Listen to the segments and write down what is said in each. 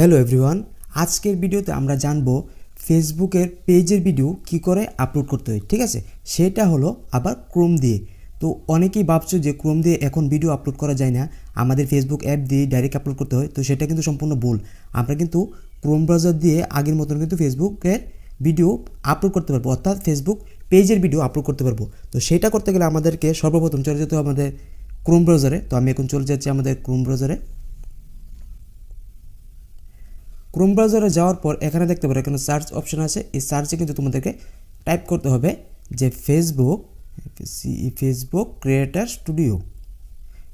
Hello everyone আজকের ভিডিওতে আমরা জানব ফেসবুকের পেজের ভিডিও কি করে আপলোড করতে হয়, ঠিক আছে? সেটা হলো আবার ক্রোম দিয়ে। তো অনেকেই ভাবছ যে ক্রোম দিয়ে এখন ভিডিও আপলোড করা যায় না, আমাদের ফেসবুক অ্যাপ দিয়ে ডাইরেক্ট আপলোড করতে হয়, তো সেটা কিন্তু সম্পূর্ণ ভুল। আমরা কিন্তু ক্রোম ব্রাউজার দিয়ে আগের মতন কিন্তু ফেসবুকের ভিডিও আপলোড করতে পারব, অর্থাৎ ফেসবুক পেজের ভিডিও আপলোড করতে পারব। তো সেটা করতে গেলে আমাদেরকে সর্বপ্রথম চলে যেতে হবে আমাদের ক্রোম ব্রাউজারে তো আমি এখন চলে যাচ্ছি আমাদের ক্রোম ব্রাউজারে ক্রোম ব্রাউজারে যাওয়ার পর এখানে দেখতে পারো, এখানে সার্চ অপশন আছে। এই সার্চে কিন্তু তোমাদেরকে টাইপ করতে হবে যে ফেসবুক ফেসবুক ক্রিয়েটার স্টুডিও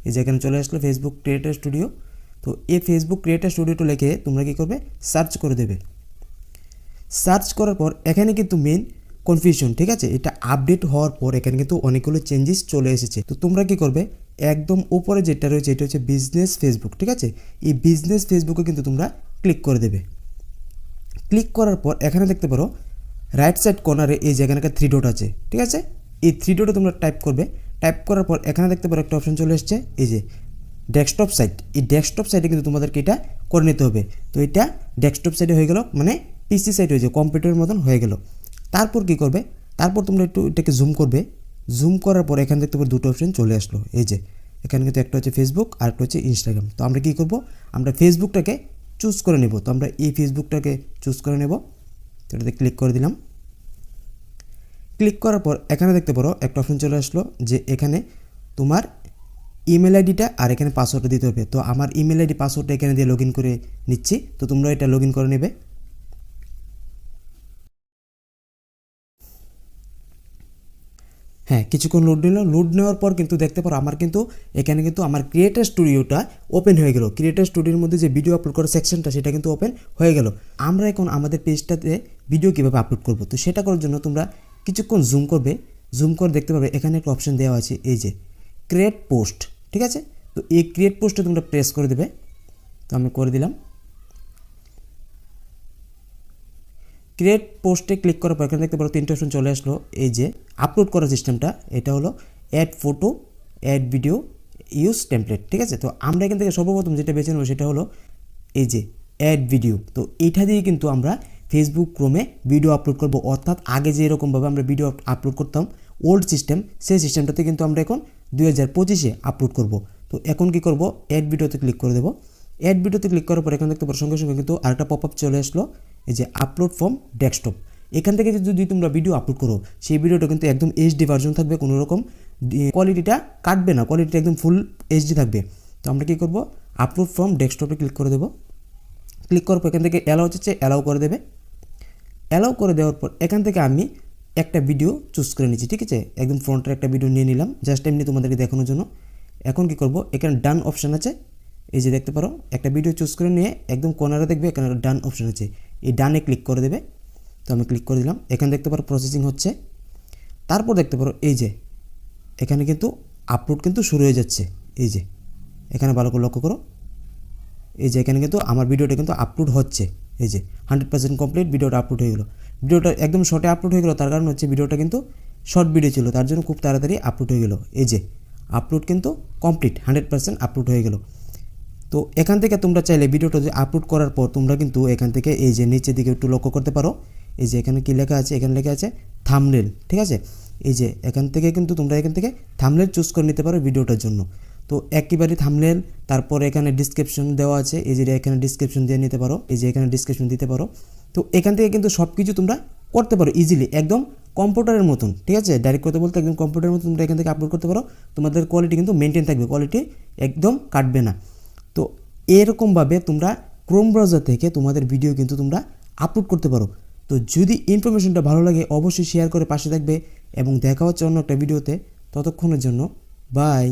এই যে এখানে চলে আসলো ফেসবুক ক্রিয়েটার স্টুডিও তো এই ফেসবুক ক্রিয়েটার স্টুডিওটা লিখে তোমরা কী করবে? সার্চ করে দেবে। সার্চ করার পর এখানে কিন্তু মেন কনফিউশন ঠিক আছে? এটা আপডেট হওয়ার পর এখানে কিন্তু অনেকগুলো চেঞ্জেস চলে এসেছে। তো তোমরা কি করবে? একদম উপরে যেটা রয়েছে, এটা হচ্ছে বিজনেস ফেসবুক ঠিক আছে? এই বিজনেস ফেসবুকে কিন্তু তোমরা ক্লিক করে দেবে। ক্লিক করার পর এখানে দেখতে পারো রাইট সাইড কর্নারে এই জায়গায় একটা থ্রি ডট আছে, ঠিক আছে? এই থ্রি ডটে তোমরা টাইপ করবে। টাইপ করার পর এখানে দেখতে পারো একটা অপশন চলে এসছে, এই যে ডেস্কটপ সাইট এই ডেস্কটপ সাইটে কিন্তু তোমাদেরকে এটা করে নিতে হবে। তো এটা ডেস্কটপ সাইটে হয়ে গেল মানে পিসি সাইট হয়েছে কম্পিউটারের মতন হয়ে গেল। তারপর কি করবে? তারপর তোমরা একটু এটাকে জুম করবে। জুম করার পর এখানে দেখতে পারো দুটো অপশন চলে আসলো। এই যে, এখানে কিন্তু একটা হচ্ছে ফেসবুক আর একটা হচ্ছে ইনস্টাগ্রাম তো আমরা কী করব? আমরা ফেসবুকটাকে চুজ করে নেব। তো আমরা এই ফেসবুকটাকে চুজ করে নেব। তো এটাতে ক্লিক করে দিলাম। ক্লিক করার পর এখানে দেখতে পারো একটা অপশন চলে আসলো যে এখানে তোমার ইমেল আইডিটা আর এখানে পাসওয়ার্ডটা দিতে হবে। তো আমার ইমেল আইডি পাসওয়ার্ডটা এখানে দিয়ে লগ করে নিচ্ছি। তো তোমরা এটা লগ করে নেবে। হ্যাঁ কিছুক্ষণ লোড নিল। লোড নেওয়ার পর কিন্তু দেখতে পারো আমার কিন্তু এখানে কিন্তু আমার ক্রিয়েটার স্টুডিওটা ওপেন হয়ে গেল। ক্রিয়েটার স্টুডিওর মধ্যে যে ভিডিও আপলোড করার সেকশনটা সেটা কিন্তু ওপেন হয়ে গেল। আমরা এখন আমাদের পেজটাতে ভিডিও কীভাবে আপলোড করব? তো সেটা করার জন্য তোমরা কিছুক্ষণ জুম করবে। জুম করে দেখতে পাবে এখানে একটা অপশন দেওয়া আছে, এই যে ক্রিয়েট পোস্ট ঠিক আছে? তো এই ক্রিয়েট পোস্টে তোমরা প্রেস করে দেবে। তো আমি করে দিলাম। ক্রিয়েট পোস্টে ক্লিক করার পর এখানে দেখতে পারো তিনটে অপশন চলে আসলো। এই যে আপলোড করার সিস্টেমটা এটা হলো add photo add video use template ঠিক আছে? তো আমরা এখান থেকে সর্বপ্রথম যেটা বেছে নেব সেটা হলো এই যে অ্যাড ভিডিও তো এটা দিয়ে কিন্তু আমরা ফেসবুক ক্রোমে ভিডিও আপলোড করব। অর্থাৎ আগে যে এরকমভাবে আমরা ভিডিও আপলোড করতাম ওল্ড সিস্টেম সেই সিস্টেমটাতে কিন্তু আমরা এখন দুই হাজার পঁচিশে আপলোড করব। তো এখন কি করব? অ্যাড ভিডিওতে ক্লিক করে দেবো। অ্যাড ভিডিওতে ক্লিক করার পর এখানে দেখতে পারো সঙ্গে সঙ্গে কিন্তু আরেকটা পপ আপ চলে আসলো। এই যে আপলোড ফ্রম ডেস্কটপ এখান থেকে যদি তোমরা ভিডিও আপলোড করো, সেই ভিডিওটা কিন্তু একদম এইচডি ভার্জন থাকবে কোনো রকম কোয়ালিটিটা কাটবে না কোয়ালিটিটা একদম ফুল এইচডি থাকবে। তো আমরা কী করব? আপলোড ফ্রম ডেস্কটপে ক্লিক করে দেবো। ক্লিক করার পর এখান থেকে অ্যালাউ হচ্ছে অ্যালাউ করে দেবে। অ্যালাউ করে দেওয়ার পর এখান থেকে আমি একটা ভিডিও চুজ করে নিচ্ছি, ঠিক আছে? একদম ফ্রন্টের একটা ভিডিও নিয়ে নিলাম জাস্ট এমনি তোমাদেরকে দেখানোর জন্য। এখন কি করব? এখানে ডান অপশান আছে। এই যে দেখতে পারো, একটা ভিডিও চুজ করে নিয়ে একদম কর্নারে দেখবে, এখানে ডান অপশান আছে। এই ডানে ক্লিক করে দেবে। তো আমি ক্লিক করে দিলাম। এখানে দেখতে পারো প্রসেসিং হচ্ছে। তারপর দেখতে পারো এই যে, এখানে কিন্তু আপলোড কিন্তু শুরু হয়ে যাচ্ছে। এই যে, এখানে ভালো করে লক্ষ্য করো। এই যে, এখানে কিন্তু আমার ভিডিওটা কিন্তু আপলোড হচ্ছে। এই যে হান্ড্রেড পার্সেন্ট কমপ্লিট ভিডিওটা আপলোড হয়ে গেলো। ভিডিওটা একদম শর্টে আপলোড হয়ে গেলো, তার কারণ হচ্ছে ভিডিওটা কিন্তু শর্ট ভিডিও ছিল। তার জন্য খুব তাড়াতাড়ি আপলোড হয়ে গেলো। এই যে আপলোড কিন্তু কমপ্লিট হান্ড্রেড পার্সেন্ট আপলোড হয়ে গেলো। তো এখান থেকে তোমরা চাইলে ভিডিওটা যে আপলোড করার পর তোমরা কিন্তু এখান থেকে এই যে নিচের দিকে একটু লক্ষ্য করতে পারো। এই যে এখানে কী লেখা আছে? এখানে লেখা আছে থামনেল ঠিক আছে? এই যে এখান থেকে কিন্তু তোমরা এখান থেকে থামনেল চুজ করে নিতে পারো ভিডিওটার জন্য। তো একেবারে থামনেল তারপর এখানে ডিসক্রিপশন দেওয়া আছে। এই যে এখানে ডিসক্রিপশন দিয়ে নিতে পারো। এই যে এখানে ডিসক্রিপশন দিতে পারো। তো এখান থেকে কিন্তু সব কিছু তোমরা করতে পারো ইজিলি একদম কম্পিউটারের মতন, ঠিক আছে? ডাইরেক্ট করতে বলতে একদম কম্পিউটারের মতন তোমরা এখান থেকে আপলোড করতে পারো। তোমাদের কোয়ালিটি কিন্তু মেনটেন থাকবে কোয়ালিটি একদম কাটবে না। এরকমভাবে তোমরা ক্রোম ব্রাউজার থেকে তোমাদের ভিডিও কিন্তু তোমরা আপলোড করতে পারো। তো যদি ইনফরমেশনটা ভালো লাগে, অবশ্যই শেয়ার করে পাশে থাকবে এবং দেখা হচ্ছে অন্য একটা ভিডিওতে ততক্ষণের জন্য বাই